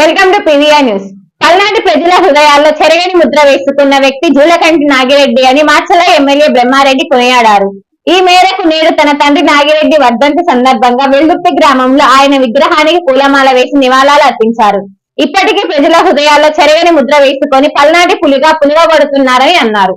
Welcome to PVR news. Palnadu ప్రజల హృదయాల్లో చెరగని ముద్ర వేసుకున్న వ్యక్తి జూలకంటి నాగిరెడ్డి అని మాచల ఎమ్మెల్యే బ్రహ్మారెడ్డి కొనియాడారు. ఈ మేరకు నేడు తన తండ్రి నాగిరెడ్డి వర్ధంతి సందర్భంగా వెల్దుర్తి గ్రామంలో ఆయన విగ్రహానికి పూలమాల వేసి నివాళాలు అర్పించారు. ఇప్పటికీ ప్రజల హృదయాల్లో చెరగని ముద్ర వేసుకొని పల్నాటి పులిగా పులివబడుతున్నారని అన్నారు.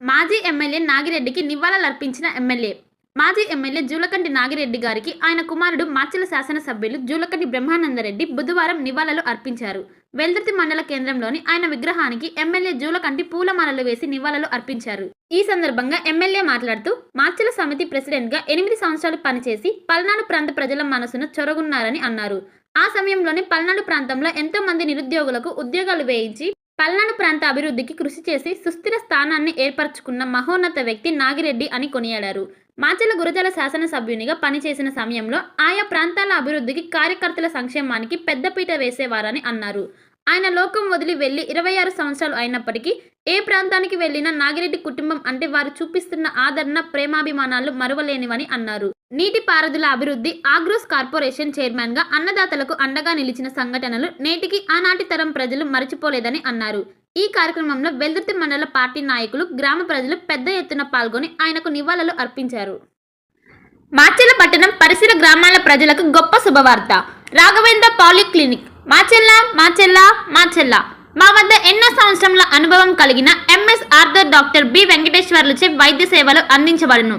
మాజీ ఎమ్మెల్యే నాగిరెడ్డికి నివాళులర్పించిన ఎమ్మెల్యే మాజీ ఎమ్మెల్యే జూలకంటి నాగిరెడ్డి గారికి ఆయన కుమారుడు మాచల శాసనసభ్యులు జూలకంటి బ్రహ్మానందరెడ్డి బుధవారం నివాళులు అర్పించారు. వెల్దుర్తి మండల కేంద్రంలోని ఆయన విగ్రహానికి ఎమ్మెల్యే జూలకంటి పూలమాలలు వేసి నివాళులు అర్పించారు. ఈ సందర్భంగా ఎమ్మెల్యే మాట్లాడుతూ మాచల సమితి ప్రెసిడెంట్గా ఎనిమిది సంవత్సరాలు పనిచేసి పల్నాడు ప్రాంత ప్రజల మనసును చొరగున్నారని అన్నారు. ఆ సమయంలోనే పల్నాడు ప్రాంతంలో ఎంతో మంది నిరుద్యోగులకు ఉద్యోగాలు వేయించి పల్నాడు ప్రాంత అభివృద్ధికి కృషి చేసి సుస్థిర స్థానాన్ని ఏర్పరచుకున్న మహోన్నత వ్యక్తి నాగిరెడ్డి అని కొనియాడారు. మాచల గురజాల శాసనసభ్యునిగా పనిచేసిన సమయంలో ఆయా ప్రాంతాల అభివృద్ధికి కార్యకర్తల సంక్షేమానికి పెద్దపీట వేసేవారని అన్నారు. ఆయన లోకం వదిలి వెళ్ళి ఇరవై ఆరు సంవత్సరాలు అయినప్పటికీ ఏ ప్రాంతానికి వెళ్ళినా నాగిరెడ్డి కుటుంబం అంటే వారు చూపిస్తున్న ఆదరణ ప్రేమాభిమానాలు మరువలేనివని అన్నారు. నీటిపారుదల అభివృద్ధి ఆగ్రోస్ కార్పొరేషన్ చైర్మన్గా అన్నదాతలకు అండగా నిలిచిన సంఘటనలు నేటికి ఆనాటి తరం ప్రజలు మరచిపోలేదని అన్నారు. ఈ కార్యక్రమంలో వెల్దుర్తి మండల పార్టీ నాయకులు గ్రామ ప్రజలు పెద్ద ఎత్తున పాల్గొని ఆయనకు నివాళులు అర్పించారు. మాచెల్ల పట్టణం పరిసర గ్రామాల ప్రజలకు గొప్ప శుభవార్త. రాఘవేంద్ర పాలిక్లినిక్. మాచెల్ల మాచెల్ల మాచెల్ల మా వద్ద ఎన్నో సంవత్సరముల అనుభవం కలిగిన ఎంఎస్ ఆర్థర్ డాక్టర్ బి వెంకటేశ్వర్లచే వైద్య సేవలు అందించబడును.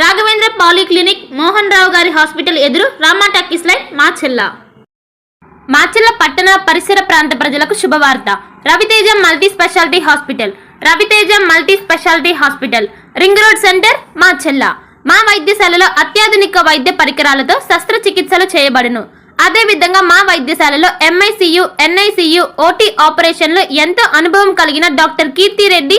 రాఘవేంద్ర పాలిక్లినిక్ మోహన్ రావు గారి హాస్పిటల్ ఎదురు రామా టాకీస్ లైన్ మాచెల్ల. మాచెల్ల పట్టణ పరిసర ప్రాంత ప్రజలకు శుభవార్త. Raviteja multi speciality hospital. Raviteja multi speciality hospital. Ring road centre Macherla. మా వైద్యశాలలో అత్యాధునిక వైద్య పరికరాలతో శస్త్రచికిత్సలు చేయబడును. అదేవిధంగా మా వైద్యశాలలో ఎంఐసియు ఎన్ఐసియు ఓటీ ఆపరేషన్లో ఎంతో అనుభవం కలిగిన doctor Keerthireddy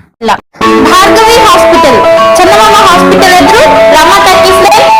Bhargavi hospital. Chandamama hospital ఎదురు రమా టాకీస్ లైన్